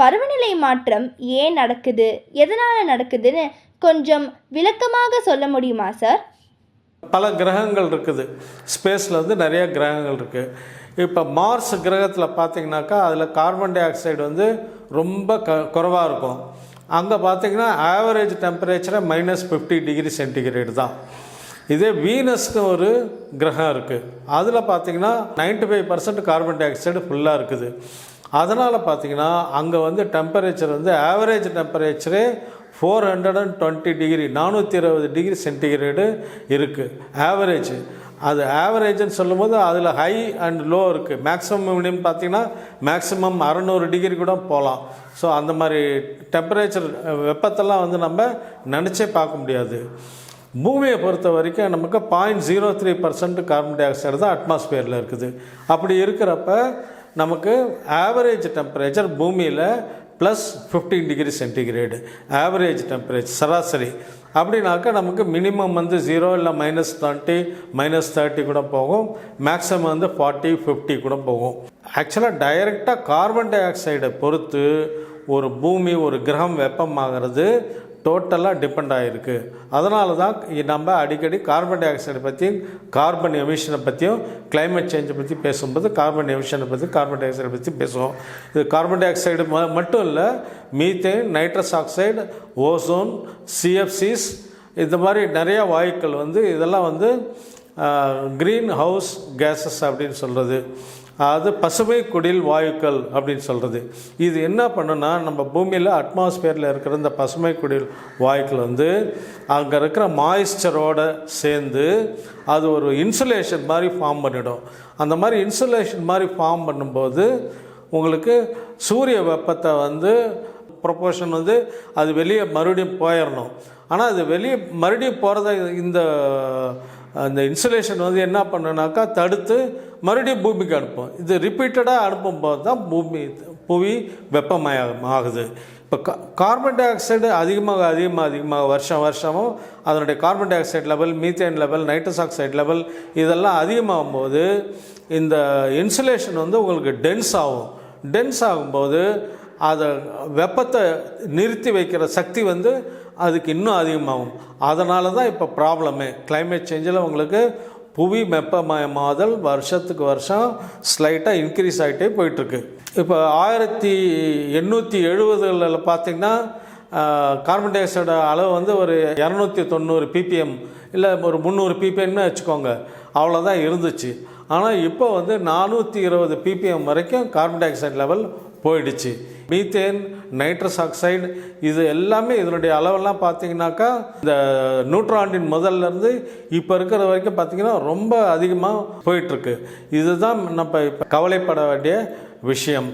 பருவநிலை மாற்றம் ஏன் நடக்குது? எதனால் நடக்குதுன்னு கொஞ்சம் விளக்கமாக சொல்ல முடியுமா சார்? பல கிரகங்கள் இருக்குது. ஸ்பேஸில் வந்து நிறைய கிரகங்கள் இருக்குது இப்போ மார்ஸ் கிரகத்தில் பார்த்திங்கனாக்கா அதில் கார்பன் டை ஆக்சைடு வந்து ரொம்ப க குறைவாக இருக்கும். அங்கே பார்த்தீங்கன்னா ஆவரேஜ் டெம்பரேச்சரை மைனஸ் ஃபிஃப்டி டிகிரி சென்டிகிரேடு தான். இதே வீனஸ்னு ஒரு கிரகம் இருக்குது அதில் பார்த்தீங்கன்னா 95% five percent carbon dioxide ஃபுல்லாக இருக்குது. அதனால் பார்த்திங்கன்னா அங்கே வந்து டெம்பரேச்சர் வந்து average டெம்பரேச்சரே four hundred and twenty degree நானூற்றி இருபது டிகிரி சென்டிகிரேடு இருக்குது ஆவரேஜ் அது ஆவரேஜ்னு சொல்லும்போது அதில் ஹை அண்ட் லோ இருக்குது மேக்ஸிமம் மினிமம் பார்த்தீங்கன்னா மேக்ஸிமம் அறநூறு டிகிரி கூட போகலாம் ஸோ அந்த மாதிரி டெம்பரேச்சர் வெப்பத்தெல்லாம் வந்து நம்ம நினச்சே பார்க்க முடியாது. பூமியை பொறுத்த வரைக்கும் நமக்கு point zero three percent carbon dioxide தான் அட்மாஸ்பியரில் இருக்குது. அப்படி இருக்கிறப்ப நமக்கு ஆவரேஜ் டெம்பரேச்சர் பூமியில் plus fifteen degree centigrade average temperature சராசரி. அப்படின்னாக்கா நமக்கு மினிமம் வந்து ஜீரோ இல்லை மைனஸ் டுவெண்ட்டி மைனஸ் தேர்ட்டி கூட போகும். மேக்ஸிமம் வந்து ஃபார்ட்டி ஃபிஃப்டி கூட போகும். ஆக்சுவலாக டைரெக்டாக கார்பன் டை ஆக்சைடை பொறுத்து ஒரு பூமி ஒரு கிரகம் வெப்பமாகிறது. டோட்டலாக டிபெண்ட் ஆகிருக்கு அதனால தான் நம்ம அடிக்கடி கார்பன் டை ஆக்சைடை பற்றியும் கார்பன் எமிஷனை பற்றியும் கிளைமேட் சேஞ்சை பற்றி பேசும்போது கார்பன் எமிஷனை பற்றி கார்பன் டை ஆக்சைடை பற்றி பேசுவோம். இது கார்பன் டை ஆக்சைடு ம மட்டும் இல்லை methane nitrous oxide ozone CFCs இந்த மாதிரி நிறையா வாயுக்கள் வந்து இதெல்லாம் வந்து க்ரீன் ஹவுஸ் கேஸஸ் அப்படின்னு சொல்கிறது அது பசுமை குடில் வாயுக்கள் அப்படின்னு சொல்கிறது இது என்ன பண்ணுன்னா நம்ம பூமியில் அட்மாஸ்பியரில் இருக்கிற இந்த பசுமை குடில் வாயுக்கள் வந்து அங்கே இருக்கிற மாய்ஸ்டரோடு சேர்ந்து அது ஒரு இன்சுலேஷன் மாதிரி ஃபார்ம் பண்ணிடும். அந்த மாதிரி இன்சுலேஷன் மாதிரி ஃபார்ம் பண்ணும்போது உங்களுக்கு சூரிய வெப்பத்தை வந்து ப்ரொப்போர்ஷன் வந்து அது வெளியே மறுபடியும் போயிடணும் ஆனால் அது வெளியே மறுபடியும் போகிறத இந்த அந்த இன்சுலேஷன் வந்து என்ன பண்ணுனாக்கா தடுத்து மறுபடியும் பூமிக்கு அனுப்பும். இது ரிப்பீட்டடாக அனுப்பும்போது தான் பூமி புவி வெப்பமயம் ஆகுது இப்போ கா கார்பன் டை ஆக்சைடு அதிகமாக அதிகமாக அதிகமாக வருஷம் வருஷமும் அதனுடைய carbon dioxide level methane level nitrous oxide level இதெல்லாம் அதிகமாகும் போது இந்த இன்சுலேஷன் வந்து உங்களுக்கு டென்ஸ் ஆகும். டென்ஸ் ஆகும்போது அதை வெப்பத்தை நிறுத்தி வைக்கிற சக்தி வந்து அதுக்கு இன்னும் அதிகமாகும். அதனால தான் இப்போ ப்ராப்ளமே கிளைமேட் சேஞ்சில் உங்களுக்கு புவி வெப்பமயமாதல் வருஷத்துக்கு வருஷம் ஸ்லைட்டாக இன்க்ரீஸ் ஆகிட்டே போயிட்டுருக்கு இப்போ ஆயிரத்தி எண்ணூற்றி எழுபதுகளில் பார்த்தீங்கன்னா கார்பன் டை ஆக்சைடு அளவு வந்து ஒரு இரநூத்தி தொண்ணூறு பிபிஎம் இல்லை ஒரு முந்நூறு பிபிஎம்னு வச்சுக்கோங்க. அவ்வளோதான் இருந்துச்சு. ஆனால் இப்போ வந்து நானூற்றி இருபது பிபிஎம் வரைக்கும் கார்பன் டை ஆக்சைடு லெவல் போயிடுச்சு. மீத்தேன் நைட்ரஸ் ஆக்சைடு இது எல்லாமே இதனுடைய அளவெல்லாம் பார்த்தீங்கன்னாக்கா இந்த நூற்றாண்டின் முதல்ல இருந்து இப்போ இருக்கிற வரைக்கும் பார்த்தீங்கன்னா ரொம்ப அதிகமாக போயிட்டுருக்கு இதுதான் நம்ம இப்போ கவலைப்பட வேண்டிய விஷயம்.